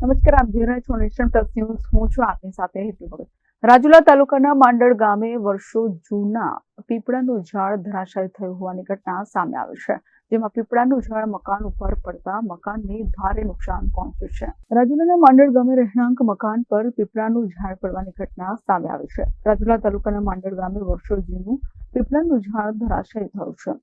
નમસ્કાર, આપ જોઈ રહ્યા પ્લસ ન્યૂઝ. હું છું આપની સાથે હેતુ ભગત. રાજુલા તાલુકાના માંડળ ગામે વર્ષો જૂના પીપળાનું ઝાડ ધરાશાયી થયું હોવાની ઘટના સામે આવી છે, જેમાં પીપળાનું ઝાડ મકાન ઉપર પડતા મકાનને ભારે નુકસાન પહોંચ્યું છે. રાજુલાના માંડળ ગામે રહેણાંક મકાન પર પીપળાનું ઝાડ પડવાની ઘટના સામે આવી છે. રાજુલા તાલુકાના માંડળ ગામે વર્ષો જૂનું પીપળાનું ઝાડ ધરાશાયી થયું છે.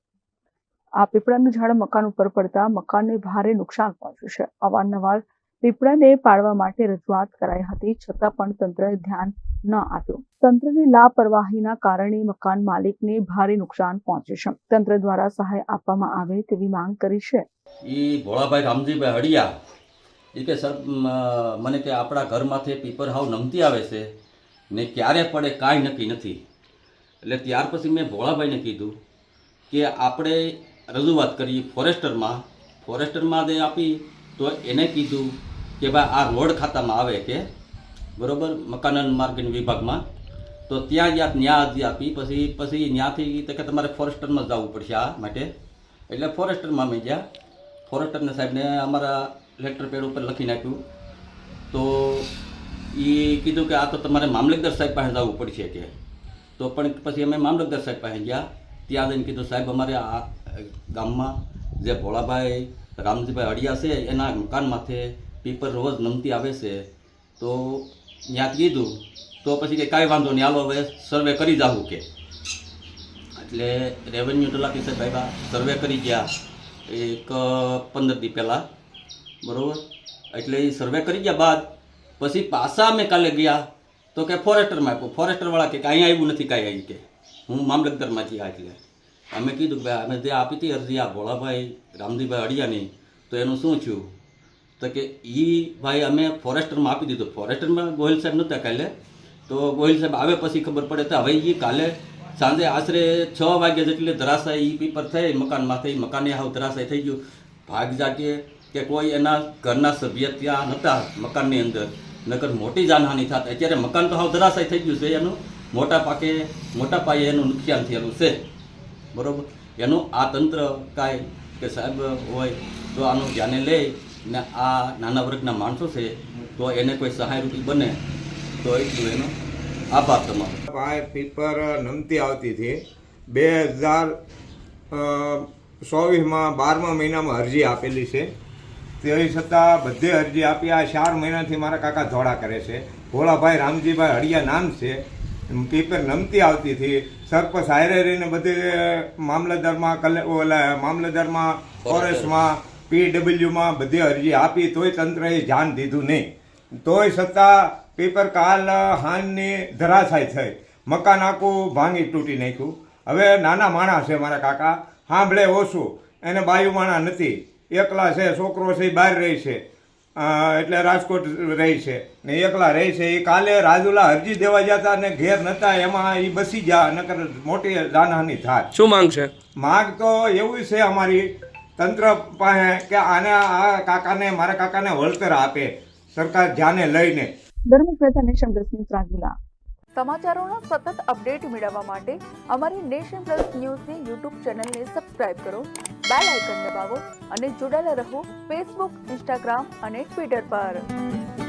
આ પીપળાનું ઝાડ મકાન ઉપર પડતા મકાનને ભારે નુકસાન પહોંચ્યું છે. અવારનવાર પીપળાને પાડવા માટે રજૂઆત કરાઈ હતી, છતાં પણ તંત્રએ ધ્યાન ન આપ્યું. તંત્રની લાપરવાહીના કારણે મકાન માલિકને ભારે નુકસાન પહોંચ્યું છે. તંત્ર દ્વારા સહાય આપવામાં આવે તેવી માંગ કરી છે. એ ભોળાભાઈ રામજીભાઈ હડિયા એ કે સર મને કે આપણા ઘરમાંથી પીપર હાવ નમતી આવે છે, ને ક્યારે પડે કાંઈ નક્કી નથી. એટલે ત્યાર પછી મેં ભોળાભાઈને કીધું કે આપણે રજૂઆત કરી ફોરેસ્ટરમાં. ફોરેસ્ટરમાં દે આપી, તો એને કીધું કે ભાઈ આ રોડ ખાતામાં આવે કે, બરોબર, મકાન માર્ગની વિભાગમાં, તો ત્યાં ગયા ત્યાં અરજી આપી, પછી પછી ત્યાંથી કે તમારે ફોરેસ્ટરમાં જવું પડશે આ માટે. એટલે ફોરેસ્ટરમાં અમે ગયા. ફોરેસ્ટરને સાહેબને અમારા લેટર પેડ ઉપર લખી નાખ્યું તો એ કીધું કે આ તો તમારે મામલતદાર સાહેબ પાસે જવું પડશે કે. તો પણ પછી અમે મામલતદાર સાહેબ પાસે ગયા. ત્યાં જઈને કીધું, સાહેબ, અમારે આ ગામમાં જે ભોળાભાઈ, રામજીભાઈ અડિયા છે, એના મકાન માથે પીપર રોજ નમતી આવે છે, તો ત્યાં કીધું, તો પછી કે કાંઈ વાંધો નહીં, હાલો હવે સર્વે કરી જાવું કે. એટલે રેવન્યુ ટલા સાહેબ આવ્યા સર્વે કરી ગયા, એક, પંદર દી પહેલાં, બરાબર? એટલે એ સર્વે કરી ગયા બાદ, પછી પાછા અમે કાલે ગયા, તો કે ફોરેસ્ટરમાં આપ્યું, ફોરેસ્ટરવાળા કે અહીંયા આવ્યું નથી કાંઈ આવી કે. હું મામલતદારમાંથી આ એટલે. અમે કીધું કે અમે જે આપી હતી અરજી આ ભોળાભાઈ રામજીભાઈ અડિયાની, તો એનું શું થયું? તો કે એ ભાઈ અમે ફોરેસ્ટરમાં આપી દીધું. ફોરેસ્ટરમાં ગોહિલ સાહેબ નહોતા કાલે. તો ગોહિલ સાહેબ આવે પછી ખબર પડે તો હવે એ કાલે સાંજે આશરે છ વાગ્યા જેટલે ધરાશાય ઈ પેપર થઈ, મકાનમાં થઈ, મકાને હાવ ધરાશાય થઈ ગયું. ભાગ જાગે કે કોઈ એના ઘરના સભ્ય ત્યાં નહોતા મકાનની અંદર. નકર મોટી જાનહાનિ થાત. અત્યારે મકાન તો હાવ ધરાશાય થઈ ગયું છે. એનું મોટા પાકે, મોટા પાયે એનું નુકસાન થયેલું છે. બરાબર? એનું આ તંત્ર કાંઈ કે સાહેબ હોય તો આનું ધ્યાને લે ને આ નાના વર્ગના માણસો છે તો એને કોઈ સહાયરૂપી બને તો એટલું એનો આભાર તમારો. આ પેપર નમતી આવતી હતી. બે હજાર ચોવીસમાં બારમા મહિનામાં અરજી આપેલી છે. તે છતાં બધે અરજી આપી આ ચાર મહિનાથી મારા કાકા ધોળા કરે છે. ભોળાભાઈ રામજીભાઈ હળિયા નામ છે. પેપર નમતી આવતી હતી. સરપંચ હારે રહીને બધે મામલતદારમાં કલે ઓલા મામલતદારમાં ફોરેસ્ટમાં પીડબ્લ્યુમાં બધી અરજી આપી તોય તંત્રએ ધ્યાન દીધું નહીં. તોય છતાં પેપર કાલ હાનની ધરાશાય થઈ. મકાન આખું ભાંગી તૂટી નાખ્યું. હવે નાના માણસ છે મારા કાકા. સાંભળે ઓછું. એને બાયુ માણા નથી. એકલા છે છોકરો છે એ બહાર રહે છે. એટલે રાજકોટ રહે છે. ને એકલા રહે છે. એ કાલે રાજુલા અરજી દેવા જતા ને ઘેર નતા. એમાં એ બસી જા નકર મોટી જાનહાની થાય શું માંગ છે? માગ તો એવું છે અમારી. તંત્ર પાસે કે આને આ કાકાને મારા કાકાને વળતર આપે સરકાર ધ્યાને લઈને. Dharmesh Mehta nation plus news Rajula સમાચારોના સતત અપડેટ મેળવવા માટે અમારી નેશન પ્લસ ન્યૂઝની યુટ્યુબ ચેનલને સબસ્ક્રાઇબ કરો બેલ આઇકન દબાવો અને જોડાયેલા રહો ફેસબુક ઇન્સ્ટાગ્રામ અને ટ્વિટર પર.